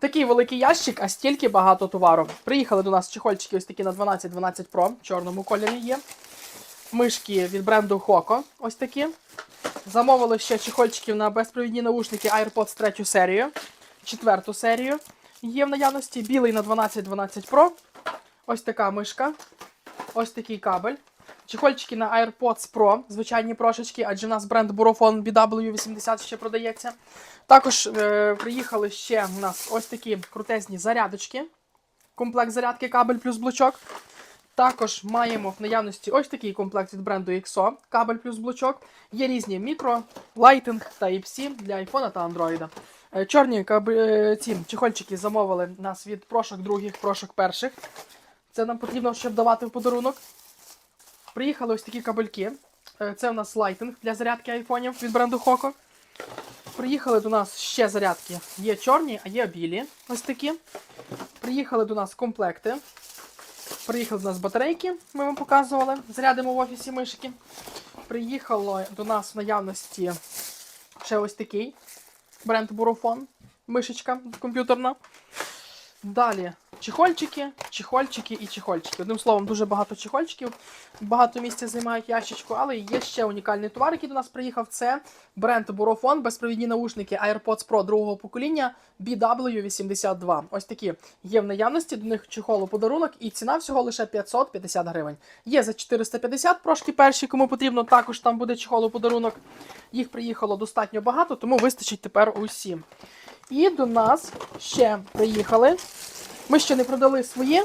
Такий великий ящик, а стільки багато товару. Приїхали до нас чехольчики ось такі на 12-12 Pro, в чорному кольорі є. Мишки від бренду Hoco, ось такі. Замовили ще чехольчиків на безпровідні наушники AirPods 3 серію, четверту серію. Є в наявності білий на 12-12 Pro. Ось така мишка. Ось такий кабель. Чехольчики на AirPods Pro, звичайні прошечки, адже в нас бренд Burofon BW80 ще продається. Також е, приїхали ще у нас ось такі крутезні зарядочки. Комплект зарядки кабель плюс блочок. Також маємо в наявності ось такий комплект від бренду XO, кабель плюс блочок. Є різні мікро, лайтинг та Type-C для iPhone та Android. Е, Чорні е, ці чехольчики замовили нас від прошок других, прошок перших. Це нам потрібно, щоб давати в подарунок. Приїхали ось такі кабельки. Е, Це у нас лайтинг для зарядки айфонів від бренду Hoco. Приїхали до нас ще зарядки. Є чорні, а є білі. Ось такі. Приїхали до нас комплекти. Приїхали до нас батарейки, ми вам показували. Зарядимо в офісі мишки. Приїхало до нас в наявності ще ось такий бренд Burofon. Мишечка комп'ютерна. Далі чехольчики, чехольчики і чехольчики. Одним словом, дуже багато чехольчиків, багато місця займають ящичку, але є ще унікальний товар, який до нас приїхав. Це бренд Burofon, безпровідні наушники AirPods Pro другого покоління BW82. Ось такі є в наявності, до них чехол у подарунок, і ціна всього лише 550 гривень. Є за 450 прошки перші, кому потрібно, також там буде чехол у подарунок. Їх приїхало достатньо багато, тому вистачить тепер усім. І до нас ще приїхали. Ми ще не продали свої,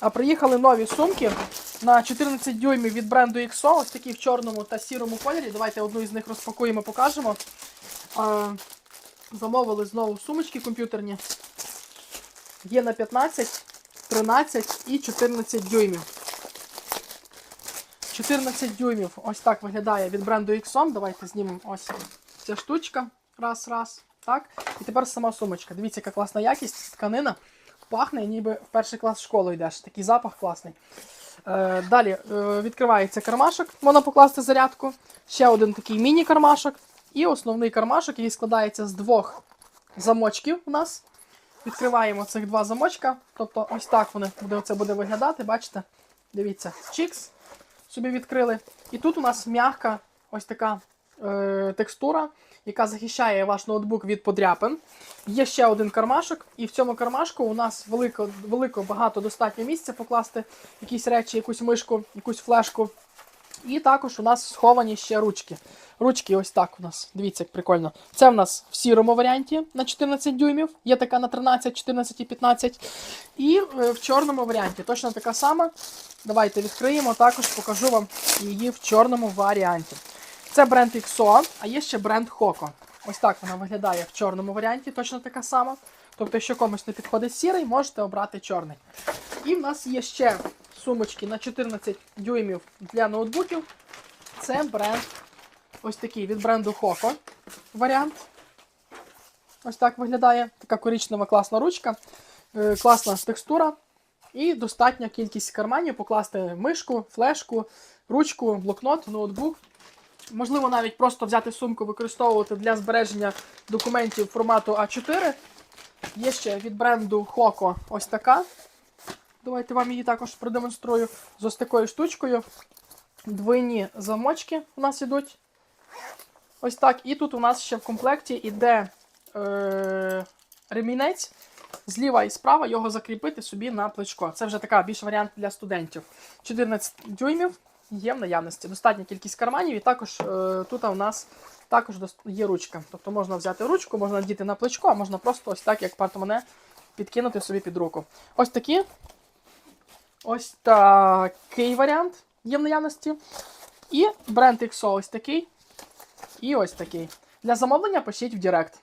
а приїхали нові сумки на 14 дюймів від бренду XO, ось такі в чорному та сірому кольорі. Давайте одну із них розпакуємо, покажемо. Замовили знову сумочки комп'ютерні. Є на 15, 13 і 14 дюймів. 14 дюймів. Ось так виглядає від бренду XO. Давайте знімемо ось ця штучка. Раз, раз. Так. І тепер сама сумочка. Дивіться, яка класна якість, тканина. Пахне, ніби в перший клас в школу йдеш. Такий запах класний. Е, далі е, відкривається кармашок, можна покласти зарядку. Ще один такий міні-кармашок. І основний кармашок, який складається з двох замочків у нас. Відкриваємо цих два замочка. Тобто ось так вони буде, це буде виглядати. Бачите? Дивіться, чікс собі відкрили. І тут у нас м'яка ось така е, текстура, яка захищає ваш ноутбук від подряпин. Є ще один кармашок, і в цьому кармашку у нас велико, велико багато достатньо місця покласти якісь речі, якусь мишку, якусь флешку. І також у нас сховані ще ручки. Ручки ось так у нас. Дивіться, як прикольно. Це в нас в сірому варіанті на 14 дюймів. Є така на 13, 14 і 15. І е, в чорному варіанті точно така сама. Давайте відкриємо, також покажу вам її в чорному варіанті. Це бренд XO, а є ще бренд Hoco. Ось так вона виглядає в чорному варіанті, точно така сама. Тобто, якщо комусь не підходить сірий, можете обрати чорний. І в нас є ще сумочки на 14 дюймів для ноутбуків. Це бренд ось такий від бренду Hoco варіант. Ось так виглядає. Така коричнева класна ручка, е, класна текстура. І достатня кількість карманів покласти мишку, флешку, ручку, блокнот, ноутбук. Можливо, навіть просто взяти сумку, використовувати для збереження документів формату А4. Є ще від бренду Hoco ось така. Давайте вам її також продемонструю з ось такою штучкою. Двойні замочки у нас ідуть. Ось так. І тут у нас ще в комплекті іде е, ремінець. Зліва і справа його закріпити собі на плечко. Це вже така більш варіант для студентів. 14 дюймів є в наявності. Достатня кількість карманів, і також е, тут у нас також є ручка. Тобто можна взяти ручку, можна надіти на плечко, а можна просто ось так, як портмоне, підкинути собі під руку. Ось такі. Ось такий варіант є в наявності. І бренд XO ось такий. І ось такий. Для замовлення пишіть в Директ.